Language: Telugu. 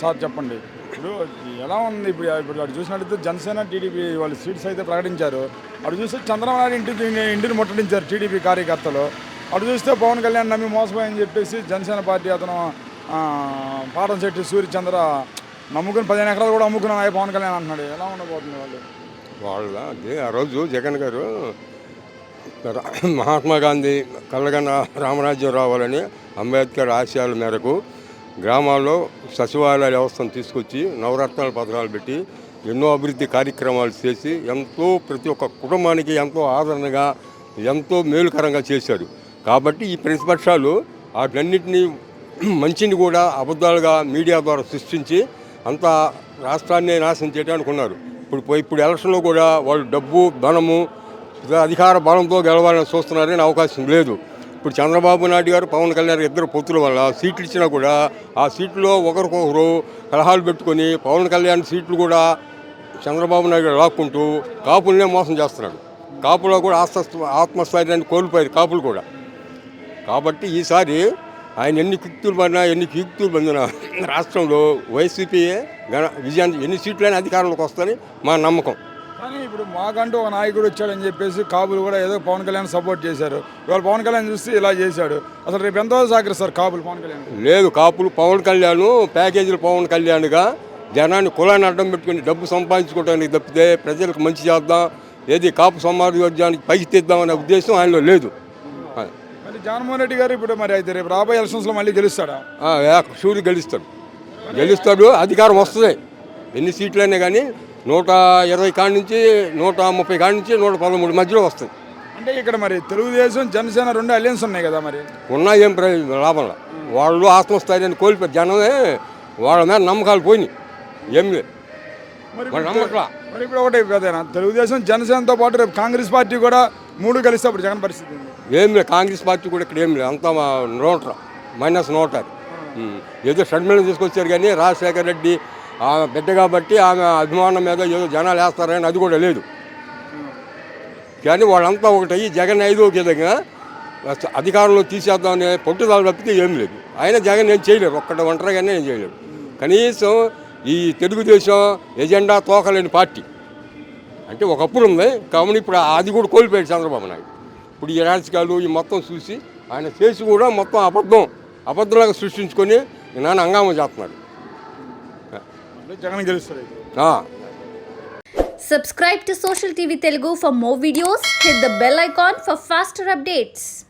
సార్ చెప్పండి. ఇప్పుడు ఎలా ఉంది? ఇప్పుడు ఇప్పుడు అటు చూసినట్టయితే జనసేన టీడీపీ వాళ్ళు సీట్స్ అయితే ప్రకటించారు. అటు చూస్తే చంద్రబాబు నాయుడు ఇంటికి ఇంటిని ముట్టడించారు టీడీపీ కార్యకర్తలు. అటు చూస్తే పవన్ కళ్యాణ్ నమ్మి మోసపోయని చెప్పేసి జనసేన పార్టీ అతను ఆ, పాటంశెట్టి సూర్యచంద్ర నమ్ముకుని పదిహేను ఎకరాలు కూడా అమ్ముకున్నాను పవన్ కళ్యాణ్ అంటున్నాడు. ఎలా ఉండబోతుంది వాళ్ళు? వాళ్ళ అదే ఆ రోజు జగన్ గారు మహాత్మా గాంధీ కళ్ళగన్న రామరాజ్యం రావాలని అంబేద్కర్ ఆశయాల మేరకు గ్రామాల్లో సచివాలయ వ్యవస్థను తీసుకొచ్చి నవరత్నాల పథకాలు పెట్టి ఎన్నో అభివృద్ధి కార్యక్రమాలు చేసి ఎంతో ప్రతి ఒక్క కుటుంబానికి ఎంతో ఆదరణగా ఎంతో మేలుకరంగా చేశారు. కాబట్టి ఈ ప్రతిపక్షాలు వాటన్నింటినీ మంచిని కూడా అబద్ధాలుగా మీడియా ద్వారా సృష్టించి అంత రాష్ట్రాన్ని నాశనం చేయడానికి ఉన్నారు ఇప్పుడు ఇప్పుడు ఎలక్షన్లో కూడా వాళ్ళు డబ్బు ధనము అధికార బలంతో గెలవాలని చూస్తున్నారని అవకాశం లేదు. ఇప్పుడు చంద్రబాబు నాయుడు గారు పవన్ కళ్యాణ్ ఇద్దరు పొత్తుల వల్ల సీట్లు ఇచ్చినా కూడా ఆ సీట్లో ఒకరికొకరు కలహాలు పెట్టుకొని పవన్ కళ్యాణ్ సీట్లు కూడా చంద్రబాబు నాయుడు గారు లాక్కుంటూ కాపులనే మోసం చేస్తున్నాడు. కాపులో కూడా ఆత్మ ఆత్మస్థైర్యాన్ని కోల్పోయారు కాపులు కూడా. కాబట్టి ఈసారి ఆయన ఎన్ని కిక్తులు పడినా ఎన్ని కిక్తులు పొందినా రాష్ట్రంలో వైసీపీయే గణ విజయాన్ని ఎన్ని సీట్లైనా అధికారంలోకి వస్తారని మా నమ్మకం. కానీ ఇప్పుడు మాకంటూ ఒక నాయకుడు వచ్చాడని చెప్పేసి కాపులు కూడా ఏదో పవన్ కళ్యాణ్ సపోర్ట్ చేశారు. ఇవాళ పవన్ కళ్యాణ్ చూస్తే ఇలా చేశాడు. అసలు రేపు ఎంతో సహకరిస్తారు కాపులు పవన్ కళ్యాణ్? లేదు కాపులు పవన్ కళ్యాణ్ ప్యాకేజీలు పవన్ కళ్యాణ్గా జనాన్ని కులాన్ని అడ్డం పెట్టుకుని డబ్బు సంపాదించుకోవడానికి తప్పితే ప్రజలకు మంచి చేద్దాం ఏది కాపు సమాజానికి పైకి తెద్దామనే ఉద్దేశం ఆయనలో లేదు. మరి జగన్మోహన్ రెడ్డి గారు ఇప్పుడు మరి అయితే రేపు రాబోయే ఎలక్షన్స్లో మళ్ళీ గెలుస్తాడా? సూర్యుడు గెలుస్తాడు. గెలుస్తాడు అధికారం వస్తుంది. ఎన్ని సీట్లైనా కానీ నూట ఇరవై కాడి నుంచి నూట ముప్పై కాడి నుంచి నూట పదమూడు మధ్యలో వస్తుంది. అంటే ఇక్కడ మరి తెలుగుదేశం జనసేన రెండు అలయన్స్ ఉన్నాయి కదా మరి? ఉన్నా ఏం ప్రయోజనం లాభంలా వాళ్ళు ఆత్మస్థైర్యాన్ని కోల్పోయారు. జనమే వాళ్ళ మీద నమ్మకాలు పోయినాయి. ఏం లేదు. మరి మరి నమ్మట్లా. మరి ఇప్పుడు ఒకటి కదేనా తెలుగుదేశం జనసేనతో పాటు రేపు కాంగ్రెస్ పార్టీ కూడా మూడు కలిస్తే అప్పుడు జగన్ పరిస్థితి? ఏం లేదు. కాంగ్రెస్ పార్టీ కూడా ఇక్కడ ఏం లేదు. అంతా మా నోట మైనస్ నోట ఉం. ఏదో షడ్మిలను తీసుకొచ్చారు కానీ రాజశేఖర రెడ్డి ఆమె బిడ్డ కాబట్టి ఆమె అభిమానం మీద ఏదో జనాలు వేస్తారని అది కూడా లేదు. కానీ వాళ్ళంతా ఒకటి జగన్ ఐదో విధంగా అధికారంలో తీసేద్దామనే పట్టుదల తప్పితే ఏం లేదు. ఆయన జగన్ ఏం చేయలేదు. ఒక్కటి ఒంటరిగానే ఏం చేయలేదు. కనీసం ఈ తెలుగుదేశం ఎజెండా తోకలేని పార్టీ. అంటే ఒకప్పుడు ఉంది. కావున ఇప్పుడు అది కూడా కోల్పోయాడు చంద్రబాబు నాయుడు. ఇప్పుడు ఈ రాజకీయాలు ఈ మొత్తం చూసి ఆయన చేసి కూడా మొత్తం అబద్ధం అబద్ధంలాగా సృష్టించుకొని నాన్న అంగామం చేస్తున్నాడు. జగన్. ఆ. Subscribe to Social TV Telugu for more videos. Hit the bell icon for faster updates.